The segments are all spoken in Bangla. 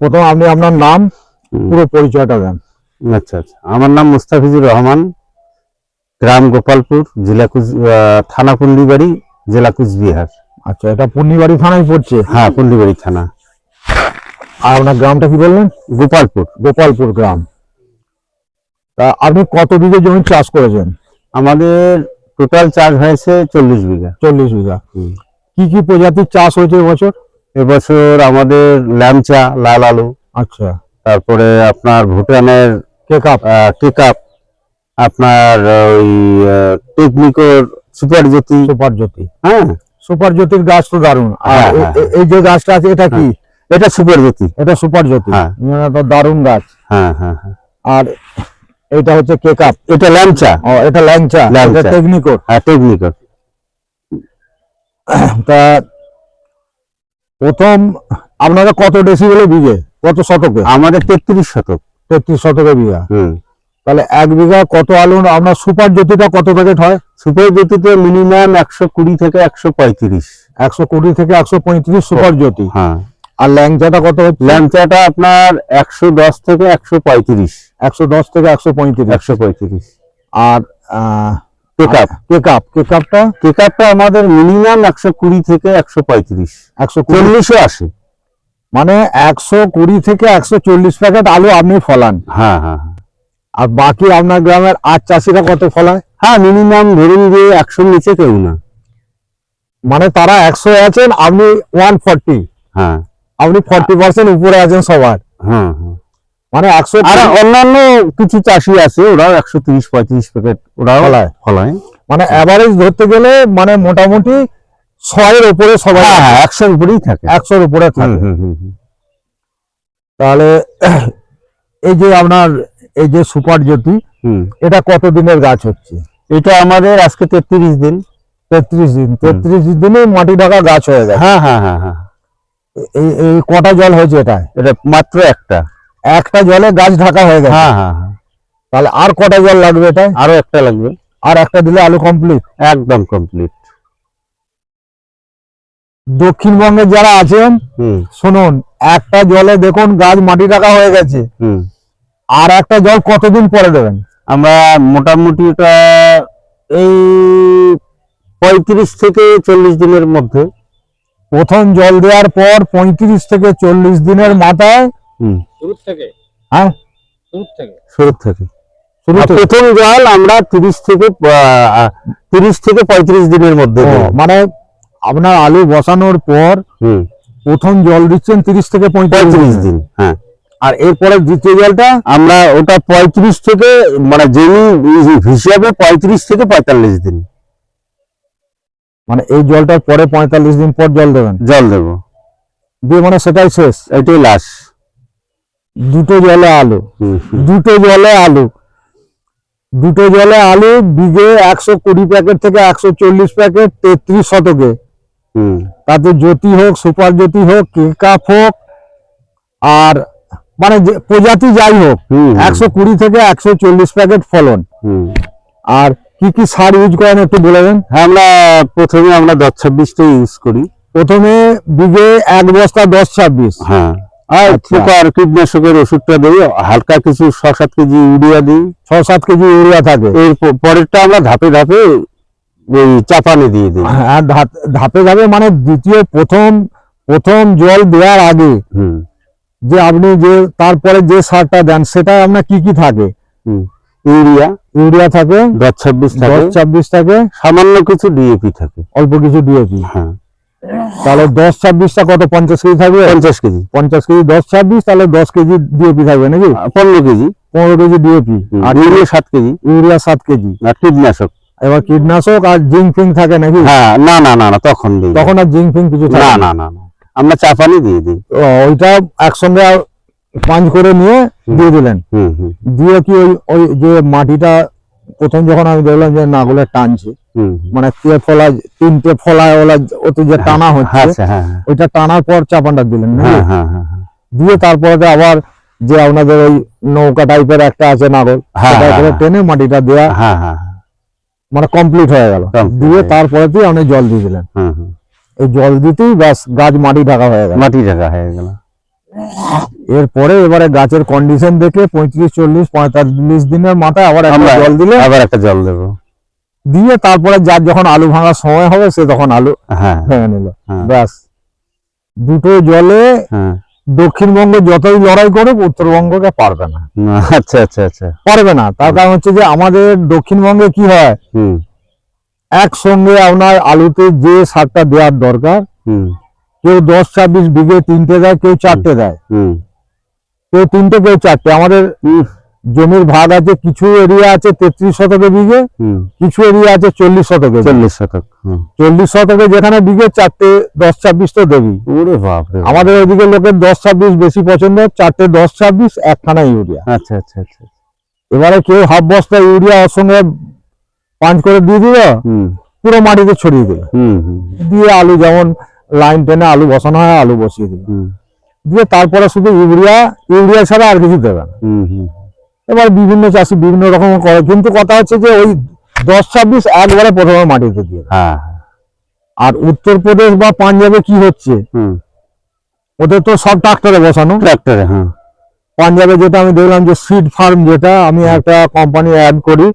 প্রথম আপনি আপনার নাম পুরো পরিচয়টা দেন। আচ্ছা আচ্ছা। আমার নাম মুস্তাফিজুর রহমান গ্রাম গোপালপুর জেলা কুচ থানা কুন্ডিবাড়ি জেলা কুচবিহার। আচ্ছা এটা পূর্ণিবাড়ি থানায় পড়ছে? হ্যাঁ কুন্ডিবাড়ি থানা। আর আপনার গ্রামটা কি বললেন? গোপালপুর। গোপালপুর গ্রাম। তা আপনি কত বিঘে জমি চাষ করেছেন? আমাদের টোটাল চাষ হয়েছে চল্লিশ বিঘা। চল্লিশ বিঘা। কি কি প্রজাতির চাষ হয়েছে এবছর? এবছর আমাদের ল্যামচা লাল আলু আচ্ছা। তারপরে আপনার ভুটানের কেক আপ টেকআপ আপনার ওই টেকনিকোর সুপার জ্যোতি। সুপার জ্যোতি। হ্যাঁ। সুপার জ্যোতির গাছ তো দারুণ। আর হ্যাঁ, হ্যাঁ, এই যে গাছটা আছে এটা কি? এটা সুপার জ্যোতি। এটা সুপার জ্যোতি। হ্যাঁ। তো দারুণ গাছ। হ্যাঁ হ্যাঁ হ্যাঁ। আর এটা হচ্ছে কেক আপ এটা ল্যামচা ও এটা ল্যাংচা। ল্যাংচা। এটা টেকনিকোর। হ্যাঁ টেকনিকোর। তা প্রথম আপনারা কত ডেসিবেলে বিঘে? কত শতকে? আমাদের তেত্রিশ শতক। তেত্রিশ শতকে বিঘা। হুম। তাহলে এক বিঘা কত আলু আপনার সুপার জ্যোতিটা কত প্যাকেট হয়? সুপার জ্যোতিতে মিনিমাম একশো কুড়ি থেকে একশো পঁয়ত্রিশ। একশো কুড়ি থেকে একশো পঁয়ত্রিশ সুপার জ্যোতি। হ্যাঁ। আর ল্যাংচাটা কত হচ্ছে? ল্যামচাটা আপনার একশো দশ থেকে একশো পঁয়ত্রিশ। একশো দশ থেকে একশো পঁয়ত্রিশ। একশো পঁয়ত্রিশ। আর টেকআপ কেক আপ কেক আপটা টেকআপটা আমাদের মিনিমাম একশো কুড়ি থেকে একশো পঁয়ত্রিশ। একশো কুড়ি। চল্লিশও আসে মানে একশো কুড়ি থেকে একশো চল্লিশ প্যাকেট আলু আপনি ফলান। হ্যাঁ হ্যাঁ হ্যাঁ। আর বাকি আপনার গ্রামের আর চাষিরা কত ফলায়? হ্যাঁ মিনিমাম ধরুন যে একশোর নিচে কেউ না। মানে তারা একশো আছেন আপনি ওয়ান ফর্টি হ্যাঁ। আপনি ফর্টি পার্সেন্ট উপরে আছেন সবার। হ্যাঁ হ্যাঁ। মানে একশো আর অন্যান্য কিছু চাষি আছে ওরাও একশো তিরিশ পঁয়ত্রিশ প্যাকেট ওরা ফলায়। ফলায়। মানে অ্যাভারেজ ধরতে গেলে মানে মোটামুটি ছয়ের উপরে সবাই হ্যাঁ হ্যাঁ একশোর উপরেই থাকে। একশোর উপরে থাকে। তাহলে এই যে আপনার এই যে সুপার জ্যোতি। এটা কত দিনের গাছ হচ্ছে? এটা আমাদের আজকে তেত্রিশ দিন। তেত্রিশ দিন তেত্রিশ দিনে মাটি ঢাকা গাছ হয়ে গেছে। হ্যাঁ হ্যাঁ হ্যাঁ হ্যাঁ। এই এই কটা জল হয়েছে এটা এটা মাত্র একটা। একটা জলে গাছ ঢাকা হয়ে গেছে। হ্যাঁ হ্যাঁ হ্যাঁ। তাহলে আর কটা জল লাগবে এটা আরও একটা লাগবে। আর একটা দিলে আলু কমপ্লিট একদম কমপ্লিট দক্ষিণবঙ্গে যারা আছেন শুনুন একটা জলে দেখুন গাছ মাটি ঢাকা হয়ে গেছে। আর একটা জল কতদিন পরে দেবেন? আমরা মোটামুটি ওটা এই পঁয়ত্রিশ থেকে চল্লিশ দিনের মধ্যে। প্রথম জল দেওয়ার পর পঁয়ত্রিশ থেকে চল্লিশ দিনের মাথায় হুম। শুরু থেকে? হ্যাঁ। শুরু থেকে? প্রথম জল আমরা তিরিশ থেকে তিরিশ থেকে পঁয়ত্রিশ দিনের মধ্যে মানে আপনার আলু বসানোর পর প্রথম জল দিচ্ছেন তিরিশ থেকে পঁয়ত্রিশ দিন। হ্যাঁ। আর এরপরে দ্বিতীয় জলটা? আমরা ওটা পঁয়ত্রিশ থেকে মানে জমি হিসাবে পঁয়ত্রিশ থেকে পঁয়তাল্লিশ দিন। মানে এই জলটার পরে পঁয়তাল্লিশ দিন পর জল দেবেন? জল দেব। দিয়ে মানে সেটাই শেষ? এটাই লাশ। দুটো জলে আলু। দুটো জলে আলু। দুটো জলে আলু বিঘে একশো কুড়ি প্যাকেট থেকে একশো চল্লিশ প্যাকেট তেত্রিশ শতকে। তাতে জ্যোতি হোক সুপার জ্যোতি হোক কেকাপ হোক আর মানে যে প্রজাতি যাই হোক। একশো কুড়ি থেকে একশো চল্লিশ প্যাকেট ফলন। হুম। আর কি কি সার ইউজ করেন একটু বলে দেন? হ্যাঁ আমরা প্রথমে আমরা দশ ছাব্বিশটা ইউজ করি। প্রথমে বিঘে এক বস্তা দশ ছাব্বিশ। হ্যাঁ। আর আচ্ছা। পোকার কীটনাশকের ওষুধটা দিই হালকা কিছু ছ সাত কেজি ইউরিয়া দিই। ছ সাত কেজি ইউরিয়া থাকে। এর পরেরটা আমরা ধাপে ধাপে ওই চাপানে দিয়ে দিই। আর ধাপে ধাপে মানে দ্বিতীয় প্রথম প্রথম জল দেওয়ার আগে হুম। যে আপনি যে তারপরে যে সারটা দেন সেটা আপনার কি কি থাকে? হুম। ইউরিয়া। ইউরিয়া থাকে। দশ ছাব্বিশ থাকে। দশ ছাব্বিশ থাকে। সামান্য কিছু ডিএপি থাকে। অল্প কিছু ডিএপি। হ্যাঁ। তাহলে দশ ছাব্বিশটা কত? পঞ্চাশ কেজি থাকবে? পঞ্চাশ কেজি। পঞ্চাশ কেজি দশ ছাব্বিশ তাহলে দশ কেজি ডিএপি থাকবে নাকি? পনেরো কেজি। পনেরো কেজি ডিএপি। আর আর ইউরিয়া সাত কেজি। ইউরিয়া সাত কেজি। আর কীটনাশক। এবার কীটনাশক আর জিঙ্ক ফিঙ্ক থাকে নাকি? হ্যাঁ না না না না তখন দিই তখন আর জিঙ্ক ফিঙ্ক কিছু না না? না আমরা চাপানি দিয়ে দিই। ওইটা একসঙ্গে পাঞ্চ করে নিয়ে দিয়ে দিলেন। দিয়ে কি ওই ওই যে মাটিটা প্রথম যখন আমি দেখলাম যে নাগুলে টানছে। মানে ফলা তিনটে ফলায় ওলা ওতে যে টানা হচ্ছে আচ্ছা হ্যাঁ হ্যাঁ। ওইটা টানার পর চাপানটা দিলেন হ্যাঁ হ্যাঁ হ্যাঁ হ্যাঁ। দিয়ে তারপরে আবার যে আপনাদের ওই নৌকা টাইপের একটা আছে নাগল হ্যাঁ, হ্যাঁ, হ্যাঁ। টেনে মাটিটা দেওয়া হ্যাঁ হ্যাঁ হ্যাঁ। মানে কমপ্লিট হয়ে গেল। দিয়ে তারপরে দিয়ে আপনি জল দিয়ে দিলেন। এই জল দিতেই ব্যাস গাছ মাটি ঢাকা হয়ে গেল। মাটি ঢাকা হয়ে গেল। এরপরে এবারে গাছের কন্ডিশন দেখে পঁয়ত্রিশ চল্লিশ পঁয়তাল্লিশ দিনের মাথায় আবার একটা জল দিলে আবার একটা জল দেবো। দিয়ে তারপরে যার যখন আলু ভাঙার সময় হবে সে তখন আলু হ্যাঁ। ভেঙে নিল। হ্যাঁ। ব্যাস। দুটো জলে হ্যাঁ। দক্ষিণবঙ্গ যতই লড়াই করুক উত্তরবঙ্গকে পারবে না। আচ্ছা আচ্ছা আচ্ছা। পারবে না। তার কারণ হচ্ছে যে আমাদের দক্ষিণবঙ্গে কি হয়? এক একসঙ্গে আপনার আলুতে যে সারটা দেওয়ার দরকার হুম। কেউ দশ ছাব্বিশ বিঘে তিনটে দেয় কেউ চারটে দেয়। কেউ তিনটে কেউ চারটে। আমাদের জমির ভাগ আছে কিছু এরিয়া আছে তেত্রিশ শতকে বিঘে কিছু এরিয়া আছে চল্লিশ শতকে চল্লিশ শতক চল্লিশ শতকে যেখানে বিঘে চারটে দশ ছাব্বিশ তো দেবী। আমাদের ওইদিকে লোকের দশ ছাব্বিশ বেশি পছন্দ চারটে দশ ছাব্বিশ একখানা ইউরিয়া। আচ্ছা আচ্ছা আচ্ছা এবারে কেউ হাফ বস্তা ইউরিয়া ওর সঙ্গে পাঁচ করে দিয়ে দিল হুম। পুরো মাটিতে ছড়িয়ে দিল। হুম হুম দিয়ে আলু যেমন লাইন টেনে আলু বসানো হয় আলু বসিয়ে দিল। হুম। দিয়ে তারপরে শুধু ইউরিয়া ইউরিয়া ছাড়া আর কিছু দেবে না। এবার বিভিন্ন চাষি বিভিন্ন রকম করে। কিন্তু কথা হচ্ছে যে ওই দশ ছাব্বিশ একবারে প্রথমে মাটিতে দিয়ে। হ্যাঁ। আর উত্তরপ্রদেশ বা পাঞ্জাবে কি হচ্ছে? হুম। ওদের তো সব ট্রাক্টরে বসানো। ট্রাক্টরে হ্যাঁ। পাঞ্জাবে যেটা আমি দেখলাম যে সিড ফার্ম যেটা আমি একটা কোম্পানি অ্যাড করি।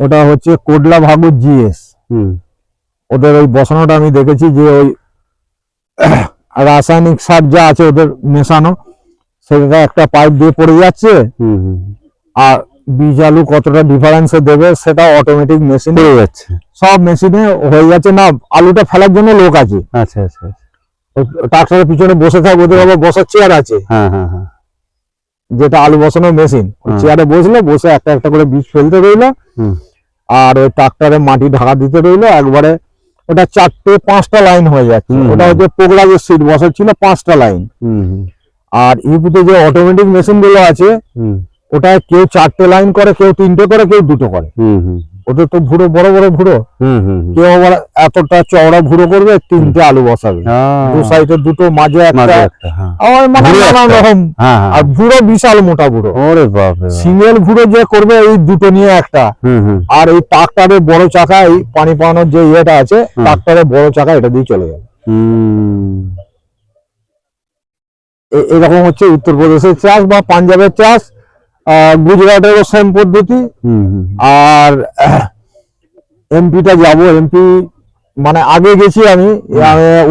ওটা হচ্ছে কোডলা ভাগু জিএস হুম। ওদের ওই বসানোটা আমি দেখেছি যে ওই রাসায়নিক সার যা আছে ওদের মেশানো সেটা একটা পাইপ দিয়ে পড়ে যাচ্ছে। হুম হুম। আর বীজ আলু কতটা ডিফারেন্সে দেবে সেটা অটোমেটিক মেশিন হয়ে যাচ্ছে। সব মেশিনে হয়ে যাচ্ছে। না আলুটা ফেলার জন্য লোক আছে। আচ্ছা আচ্ছা আচ্ছা। ট্রাক্টরের পিছনে বসে থাকবে ওদের আবার বসার চেয়ার আছে। হ্যাঁ হ্যাঁ হ্যাঁ। যেটা আলু বসানোর মেশিন। চেয়ারে বসলে বসে একটা একটা করে বীজ ফেলতে রইল। আর ওই ট্রাক্টরে মাটি ঢাকা দিতে রইল। একবারে ওটা চারটে পাঁচটা লাইন হয়ে যাচ্ছে। ওটা হচ্ছে পোগলা যে সিট বসাচ্ছিল পাঁচটা লাইন আর ইউপিতে যে অটোমেটিক মেশিনগুলো আছে ওটা কেউ চারটে লাইন করে কেউ তিনটে করে কেউ দুটো করে। ওদের তো ভুড়ো বড় বড় ভুড়ো। হুম হুম হুম। কেউ আবার এতটা চওড়া ভুড়ো করবে তিনটে আলু বসাবে। হ্যাঁ, দু সাইডে দুটো মাঝে একটা। হ্যাঁ। আমার মানে নানান রকম। হ্যাঁ। আর ভুড়ো বিশাল মোটা ভুড়ো। ওরে বাপ। সিঙ্গেল ভুড়ো যে করবে এই দুটো নিয়ে একটা। হুম হুম। আর এই ট্রাক্টরের বড় চাকা এই পানি পাওয়ানোর যে ইয়েটা আছে হুম। ট্রাক্টরের বড় চাকা এটা দিয়ে চলে যাবে। এরকম হচ্ছে উত্তরপ্রদেশের চাষ বা পাঞ্জাবের চাষ। গুজরাটেরও সেম পদ্ধতি। আর এমপিটা যাব। এমপি মানে আগে গেছি আমি।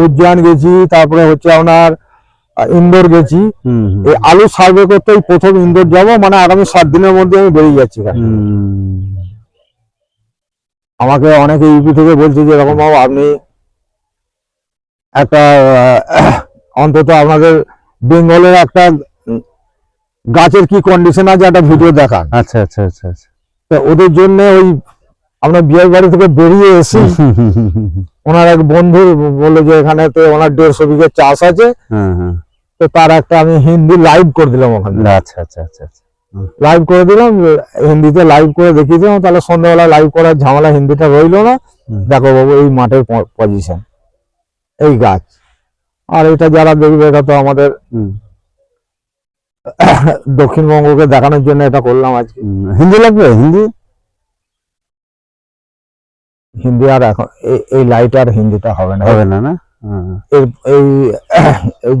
উজ্জয়ন গেছি তারপরে হচ্ছে আপনার ইন্দোর গেছি। এই আলু সার্ভে করতে প্রথম ইন্দোর যাব। মানে আগামী সাত দিনের মধ্যে আমি বেরিয়ে যাচ্ছি আমাকে অনেকে ইউপি থেকে বলছে যে এরকম বাবু আপনি একটা অন্তত আপনাদের বেঙ্গলের একটা গাছের কি কন্ডিশন আছে একটা ভিডিও দেখান। আচ্ছা আচ্ছা আচ্ছা আচ্ছা। তো ওদের জন্য ওই আমরা বিয়ের বাড়ি থেকে বেরিয়ে এসি। ওনার এক বন্ধু বলল যে এখানে তো ওনার দেড়শো বিঘে চাষ আছে। হ্যাঁ হ্যাঁ। তো তার একটা আমি হিন্দি লাইভ করে দিলাম ওখানে। আচ্ছা আচ্ছা আচ্ছা আচ্ছা। লাইভ করে দিলাম হিন্দিতে লাইভ করে দেখিয়ে দিলাম তাহলে সন্ধ্যাবেলা লাইভ করার ঝামেলা হিন্দিটা রইল না। দেখো বাবু এই মাঠের পজিশন এই গাছ। আর এটা যারা দেখবে এটা তো আমাদের দক্ষিণবঙ্গকে দেখানোর জন্য এটা করলাম আজকে। হিন্দি লাগবে? হিন্দি? হিন্দি আর এখন এই- লাইট আর হিন্দিটা হবে না। হবে না না? হ্যাঁ, এই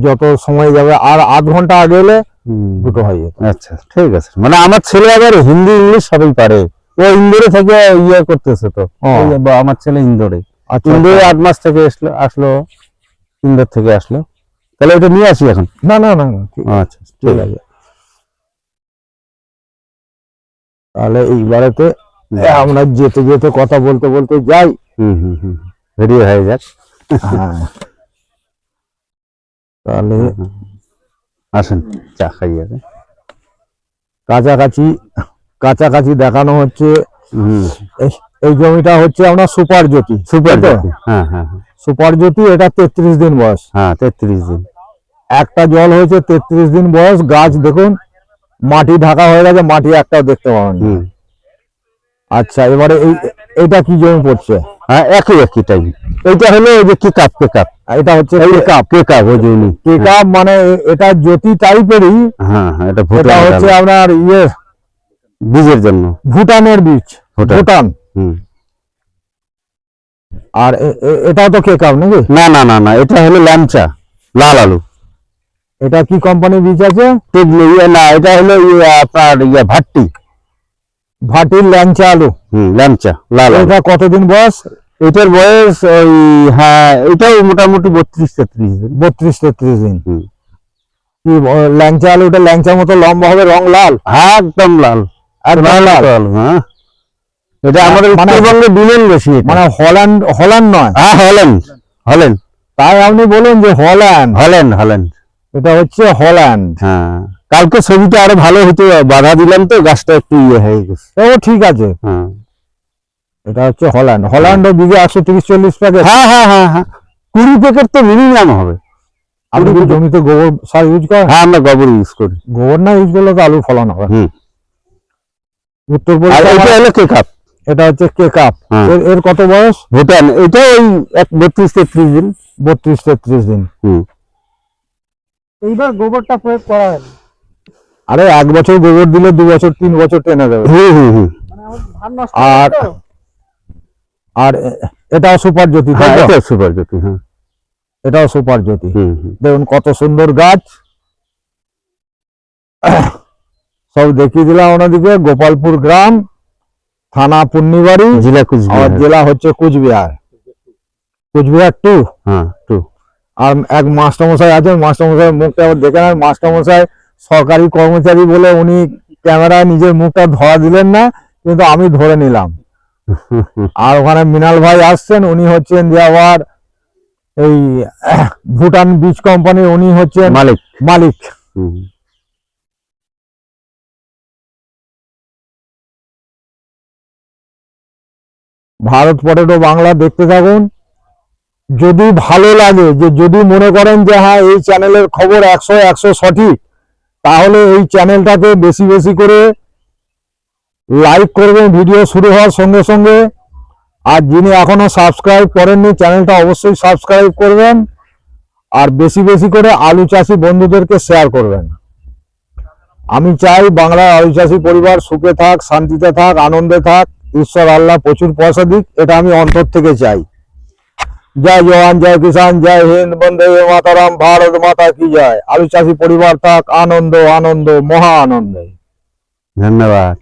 যত সময় যাবে আর আধ ঘণ্টা আগে এলে। দুটো হয়ে যেত। আচ্ছা ঠিক আছে। মানে আমার ছেলে আবার হিন্দি ইংলিশ সবই পারে। ও ইন্দোরে থেকে ইয়ে করতেছে তো। আমার ছেলে ইন্দোরে। আচ্ছা। ইন্দোরে আট মাস থেকে আসলো আসলো ইন্দোর থেকে আসলো। তাহলে ওটা নিয়ে আসি এখন? না না না না। আচ্ছা। ঠিক আছে তাহলে এইবারেতে আমরা যেতে যেতে কথা বলতে বলতে যাই। হুম হুম হুম রেডি হয়ে যাক। হ্যাঁ। তাহলে আসেন চা খাই যাবে কাছাকাছি কাছাকাছি দেখানো হচ্ছে এই- এই জমিটা হচ্ছে আমরা সুপার জ্যোতি সুপার তাই তো? হ্যাঁ হ্যাঁ হ্যাঁ। সুপার জ্যোতি এটা তেত্রিশ দিন বয়স। হ্যাঁ তেত্রিশ দিন। একটা জল হয়েছে তেত্রিশ দিন বয়স গাছ দেখুন মাটি ঢাকা হয়ে গেছে মাটি একটাও দেখতে পাবেন আচ্ছা এবারে এই এটা কি জমি পড়ছে? হ্যাঁ একই একই টাইম এইটা হলো ওই যে কি কাপ কে কাপ এটা হচ্ছে কাপ কে কাপ ওই জন্য পিকআপ মানে এটা জ্যোতি টাইপেরই। হ্যাঁ হ্যাঁ এটা এটা ভুটান হচ্ছে আপনার ইয়ে বীজের জন্য। ভুটানের বীজ ভুটান। হুম। আর এটাও তো কেকাপ নাকি? না না না না এটা হলো ল্যাংচা লাল আলু। এটা কি কোম্পানির বীজ আছে? ইয়ে না এটা হলো ইয়ে আপনার ইয়ে ভাট্টি ভাটির ল্যাংচা আলু। হুম ল্যাংচা লাল আলু। এটা কতদিন বয়স? এটার বয়স ওই হ্যাঁ এটাও মোটামুটি বত্রিশ তেত্রিশ দিন। বত্রিশ তেত্রিশ দিন। কি ল্যাংচা আলুটা ল্যাংচার মতো লম্বা হবে রং লাল? হ্যাঁ একদম লাল। একদম লাল লাল হ্যাঁ। এটা আমাদের মানে- উত্তরবঙ্গে বিলেন বেশি মানে হল্যান্ড হল্যান্ড নয়? হ্যাঁ হলেন হলেন তাই আপনি বলুন যে হল্যান্ড। হলেন হলেন এটা হচ্ছে হল্যান্ড। হ্যাঁ। কালকে ছবিটা আরও ভালো হতো বাধা দিলাম তো গাছটা একটু ইয়ে হয়ে গেছে। ও ঠিক আছে। হ্যাঁ। এটা হচ্ছে হল্যান্ড। হল্যান্ড বিঘে একশো তিরিশ চল্লিশ প্যাকেট। হ্যাঁ হ্যাঁ হ্যাঁ হ্যাঁ। কুড়ি প্যাকেট তো মিনিমাম হবে। আপনি জমিতে গোবর সার ইউজ করেন হ্যাঁ আমরা গোবর ইউজ করি। গোবর না ইউজ করলে তো আলু ফলন হবে উত্তর এটা হলো কেক আপ। এটা হচ্ছে কেক আপ। হ্যাঁ। এর কত বয়স? ভুটান। এটা ওই এক বত্রিশ তেত্রিশ দিন। বত্রিশ তেত্রিশ দিন। হুম। এইবার গোবরটা প্রয়োগ করা হয় আরে এক বছর গোবর দিলে দু বছর তিন বছর টেনে দেবে। হুম হুম হুম মানে আমার ধান নষ্ট আর-? আর এটাও সুপার জ্যোতি হ্যাঁ সুপার জ্যোতি হ্যাঁ। এটাও সুপার জ্যোতি। হুম হুম দেখুন কত সুন্দর গাছ। সব দেখিয়ে দিলাম ওনাদিকে গোপালপুর গ্রাম থানা পূর্ণিবাড়ি জেলা কুচবিহার। জেলা হচ্ছে কুচবিহার। কুচবিহার টু? হ্যাঁ টু। আর এক মাস্টারমশাই আছেন মাস্টারমশাই মুখটা আবার দেখে নেন। মাস্টারমশাই সরকারি কর্মচারী বলে উনি ক্যামেরায় নিজের মুখটা ধরা দিলেন না কিন্তু আমি ধরে নিলাম। আর ওখানে মিনাল ভাই আসছেন উনি হচ্ছেন যে আবার এই ভুটান বীজ কোম্পানির উনি হচ্ছেন মালিক। মালিক। ভারত পটেটো বাংলা দেখতে থাকুন। যদি ভালো লাগে, যে যদি মনে করেন যে হ্যাঁ এই চ্যানেলের খবর একশো একশো সঠিক, তাহলে এই চ্যানেলটাকে বেশি বেশি করে লাইক করবেন ভিডিও শুরু হওয়ার সঙ্গে সঙ্গে। আর যিনি এখনও সাবস্ক্রাইব করেননি, চ্যানেলটা অবশ্যই সাবস্ক্রাইব করবেন। আর বেশি বেশি করে আলু চাষি বন্ধুদেরকে শেয়ার করবেন। আমি চাই বাংলার আলু চাষি পরিবার সুখে থাক, শান্তিতে থাক, আনন্দে থাক, ঈশ্বর, আল্লাহ প্রচুর পয়সা দিক, এটা আমি অন্তর থেকে চাই। জয় জওয়ান, জয় কিষান জয় হিন্দ, বন্দে মাতারাম, ভারত মাতা কি জয়। আলু চাষি পরিবার থাক, আনন্দ আনন্দ, মহা আনন্দে। ধন্যবাদ।